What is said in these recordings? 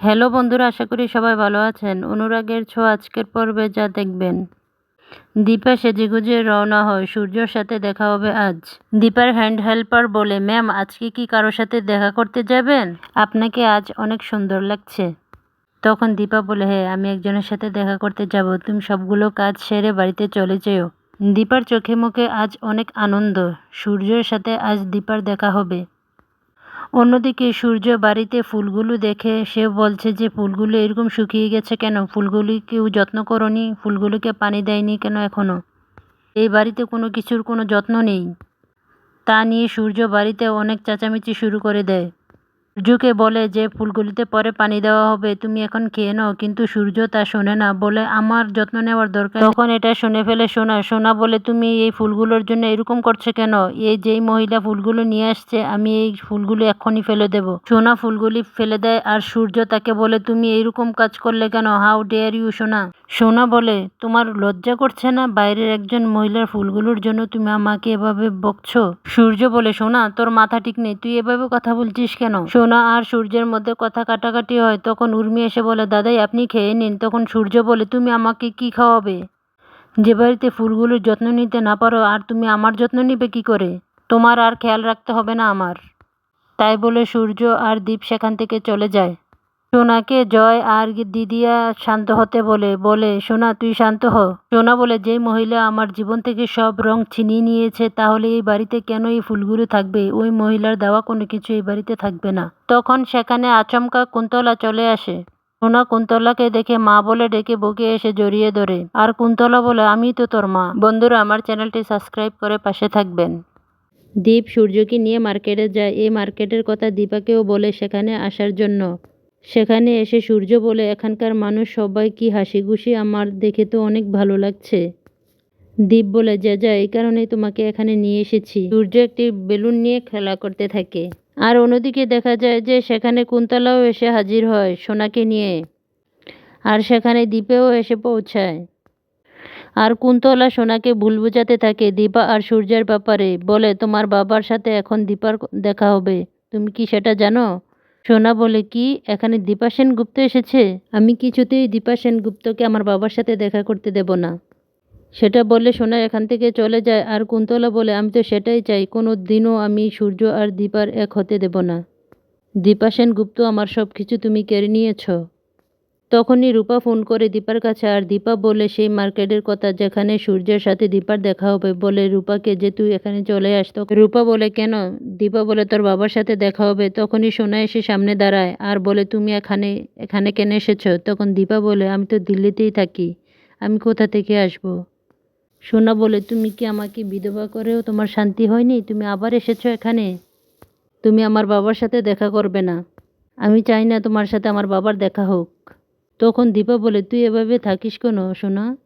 Hello বন্ধুরা, আশা করি সবাই ভালো আছেন। অনুরাগের ছো আজকের পর্বে যা দেখবেন। দীপা সেজেগুজে রওনা হয়, সূর্যর সাথে দেখা হবে আজ। দীপার হ্যান্ড হেল্পার বলে, ম্যাম, আজকে কি কারোর সাথে দেখা করতে যাবেন? আপনাকে আজ অনেক সুন্দর লাগছে। তখন দীপা বলে হ্যাঁ আমি একজনের সাথে দেখা করতে যাব। তুমি সবগুলো কাজ সেরে বাড়িতে চলে যেও। দীপার চোখে মুখে আজ অনেক আনন্দ। সূর্যের সাথে আজ দীপার দেখা হবে। অন্যদিকে সূর্য বাড়িতে ফুলগুলো দেখে সে বলছে যে, ফুলগুলো এরকম শুকিয়ে গেছে কেন? ফুলগুলি কেউ যত্ন করনি? ফুলগুলোকে পানি দেয়নি কেন এখনও এই বাড়িতে কোনো কিছুর কোনো যত্ন নেই। তা নিয়ে সূর্য বাড়িতে অনেক চেঁচামেচি শুরু করে দেয়। সূর্যকে বলে যে, ফুলগুলিতে পরে পানি দেওয়া হবে, তুমি এখন খেয়ে নাও। কিন্তু সূর্য তা শোনে না, বলে, আমার যত্ন নেওয়ার দরকার তখন এটা শুনে ফেলে সোনা। সোনা বলে, তুমি এই ফুলগুলোর জন্য এরকম করছ কেন? এই যেই মহিলা ফুলগুলো নিয়ে আসছে, আমি এই ফুলগুলো এক্ষুনি ফেলে দেব। সোনা ফুলগুলি ফেলে দেয়, আর সূর্য তাকে বলে, তুমি এইরকম কাজ করলে কেন? হাউ ডেয়ার ইউ সোনা? সোনা বলে, তোমার লজ্জা করছে না বাইরের একজন মহিলার ফুলগুলোর জন্য তুমি আমাকে এভাবে বকছো? সূর্য বলে, সোনা, তোর মাথা ঠিক নেই, তুই এভাবে কথা বলছিস কেন? সোনা আর সূর্যের মধ্যে কথা কাটাকাটি হয়, তখন উর্মি এসে বলে, দাদাই, আপনি খেয়ে নিন। তখন সূর্য বলে, তুমি আমাকে কি খাওয়াবে? যে বাড়িতে ফুলগুলোর যত্ন নিতে না পারো, আর তুমি আমার যত্ন নিবে কি করে? তোমার আর খেয়াল রাখতে হবে না আমার। তাই বলে সূর্য আর দীপ সেখান থেকে চলে যায়। সোনাকে জয় আর দিদিয়া শান্ত হতে বলে বলে, সোনা, তুই শান্ত হ। সোনা বলে যে মহিলা আমার জীবন থেকে সব রং ছিনিয়ে নিয়েছে, তাহলে এই বাড়িতে কেন এই ফুলগুলো থাকবে? ওই মহিলার দেওয়া কোনো কিছু এই বাড়িতে থাকবে না। তখন সেখানে আচমকা কুন্তলা চলে আসে। সোনা কুন্তলাকে দেখে মা বলে, ডেকে বকে এসে জড়িয়ে ধরে। আর কুন্তলা বলে আমি তো তোর মা। বন্ধুরা, আমার চ্যানেলটি সাবস্ক্রাইব করে পাশে থাকবেন। দীপ সূর্যকে নিয়ে মার্কেটে যায়। এই মার্কেটের কথা দীপাকেও বলে সেখানে আসার জন্য। সেখানে এসে সূর্য বলে, এখানকার মানুষ সবাই কি হাসি খুশি আমার দেখে তো অনেক ভালো লাগছে। দীপ বলে, যা যা, এই কারণেই তোমাকে এখানে নিয়ে এসেছি। সূর্য একটি বেলুন নিয়ে খেলা করতে থাকে। আর অন্যদিকে দেখা যায় যে, সেখানে কুন্তলাও এসে হাজির হয় সোনাকে নিয়ে। আর সেখানে দ্বীপেও এসে পৌঁছায়। আর কুন্তলা সোনাকে ভুল বোঝাতে থাকে, দীপা আর সূর্যের ব্যাপারে। বলে, তোমার বাবার সাথে এখন দীপার দেখা হবে। তুমি কি সেটা জানো? সোনা বলে কি, এখানে দীপা সেনগুপ্ত এসেছে? আমি কিছুতেই দীপা সেনগুপ্তকে আমার বাবার সাথে দেখা করতে দেব না। সেটা বলে সোনা এখান থেকে চলে যায়। আর কুন্তলা বলে, আমি তো সেটাই চাই, কোনো দিনও আমি সূর্য আর দীপার এক হতে দেব না। দীপা সেনগুপ্ত, আমার সব কিছু তুমি কেড়ে নিয়েছ। তখনই রূপা ফোন করে দীপার কাছে, আর দীপা বলে, সেই মার্কেটের কথা, যেখানে সূর্যের সাথে দীপার দেখা হবে, বলে রূপাকে, যে তুই এখানে চলে আস রূপা বলে, কেন? দীপা বলে, তোর বাবার সাথে দেখা হবে। তখনই সোনা এসে সামনে দাঁড়ায়, আর বলে, তুমি এখানে এখানে কেন এসেছ? তখন দীপা বলে, আমি তো দিল্লিতেই থাকি, আমি কোথা থেকে আসব। সোনা বলে, তুমি কি আমাকে বিধবা করেও তোমার শান্তি হয়নি? তুমি আবার এসেছ এখানে? তুমি আমার বাবার সাথে দেখা করবে না। আমি চাই না তোমার সাথে আমার বাবার দেখা হোক। তখন দীপা বলে, তুই এভাবে থাকিস কেন সোনা?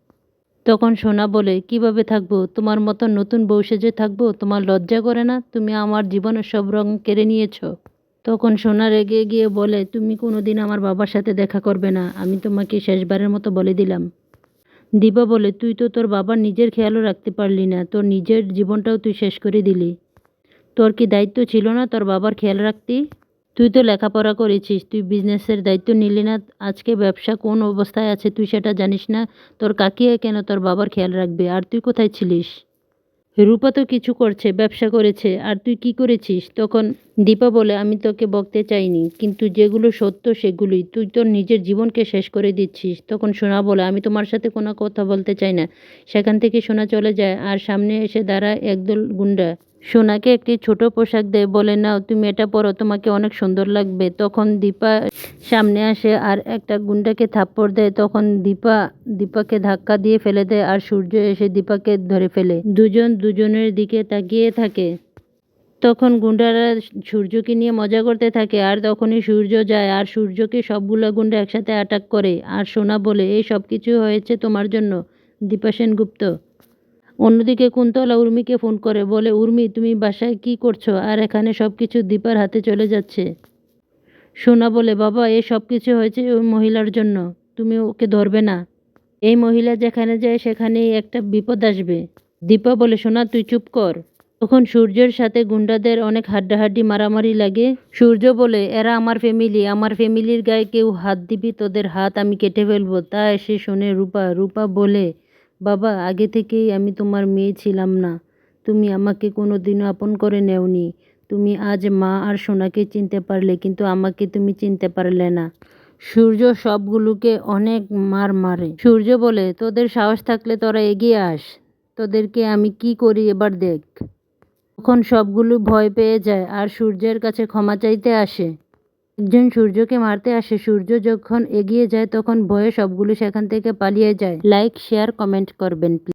তখন সোনা বলে, কীভাবে থাকব? তোমার মতো নতুন বউ সেজে থাকব? তোমার লজ্জা করে না? তুমি আমার জীবনের সব রং কেড়ে নিয়েছ? তখন সোনা রেগে গিয়ে বলে, তুমি কোনো দিন আমার বাবার সাথে দেখা করবে না। আমি তোমাকে শেষবারের মতো বলে দিলাম। দীপা বলে, তুই তো তোর বাবার নিজের খেয়ালও রাখতে পারলি না। তোর নিজের জীবনটাও তুই শেষ করে দিলি। তোর কি দায়িত্ব ছিল না তোর বাবার খেয়াল রাখতি? তুই তো লেখাপড়া করেছিস, তুই বিজনেসের দায়িত্ব নিলি না, আজকে ব্যবসা কোন অবস্থায় আছে তুই সেটা জানিস না, তোর কাকিয়ে কেন তোর বাবার খেয়াল রাখবে, আর তুই কোথায় ছিলিস? রূপা তো কিছু করছে, ব্যবসা করেছে, আর তুই কি করেছিস? তখন দীপা বলে, আমি তোকে বকতে চাইনি, কিন্তু যেগুলো সত্য সেগুলোই, তুই তোর নিজের জীবনকে শেষ করে দিচ্ছিস। তখন সোনা বলে, আমি তোমার সাথে কোনো কথা বলতে চাই না। সেখান থেকে সোনা চলে যায়, আর সামনে এসে দাঁড়ায় একদল গুন্ডা। সোনাকে একটি ছোট পোশাক দেয় বলে, নাও, তুমি এটা পরো, তোমাকে অনেক সুন্দর লাগবে। তখন দীপা সামনে আসে আর একটা গুন্ডাকে থাপ্পড় দেয়। তখন দীপা, দীপাকে ধাক্কা দিয়ে ফেলে দেয় আর সূর্য এসে দীপাকে ধরে ফেলে। দুজন দুজনের দিকে তাকিয়ে থাকে। তখন গুন্ডারা সূর্যকে নিয়ে মজা করতে থাকে আর তখনই সূর্য যায় আর সূর্যকে সবগুলো গুন্ডা একসাথে অ্যাটাক করে। আর সোনা বলে, এই সব কিছু হয়েছে তোমার জন্য। দীপা সেনগুপ্ত অন্যদিকে কুন্তলা উর্মিকে ফোন করে, বলে, উর্মি, তুমি বাসায় কি করছ? আর এখানে সব কিছু দীপার হাতে চলে যাচ্ছে। সোনা বলে, বাবা, এ সব কিছু হয়েছে ওই মহিলার জন্য। তুমি ওকে ধরবে না। এই মহিলা যেখানে যায়, সেখানেই একটা বিপদ আসবে। দীপা বলে, সোনা, তুই চুপ কর। তখন সূর্যের সাথে গুন্ডাদের অনেক হাড্ডাহাড্ডি মারামারি লাগে। সূর্য বলে, এরা আমার ফ্যামিলি। আমার ফ্যামিলির গায়ে কেউ হাত দিবি, তোদের হাত আমি কেটে ফেলব। তা এসে শোনে রূপা। রূপা বলে বাবা, আগে থেকেই আমি তোমার মেয়ে ছিলাম না। তুমি আমাকে কোনো দিনও আপন করে নেওনি। তুমি আজ মা আর সোনাকে চিনতে পারলে, কিন্তু আমাকে তুমি চিনতে পারলে না। সূর্য সবগুলোকে অনেক মার মারে। সূর্য বলে, তোদের সাহস থাকলে তোরা এগিয়ে আস। তোদেরকে আমি কি করি এবার দেখ। তখন সবগুলো ভয় পেয়ে যায়, আর সূর্যের কাছে ক্ষমা চাইতে আসে। একজন সূর্যকে মারতে আসে, সূর্য যখন এগিয়ে যায় তখন ভয়ে সবগুলো সেখান থেকে পালিয়ে যায়। লাইক, শেয়ার, কমেন্ট করবেন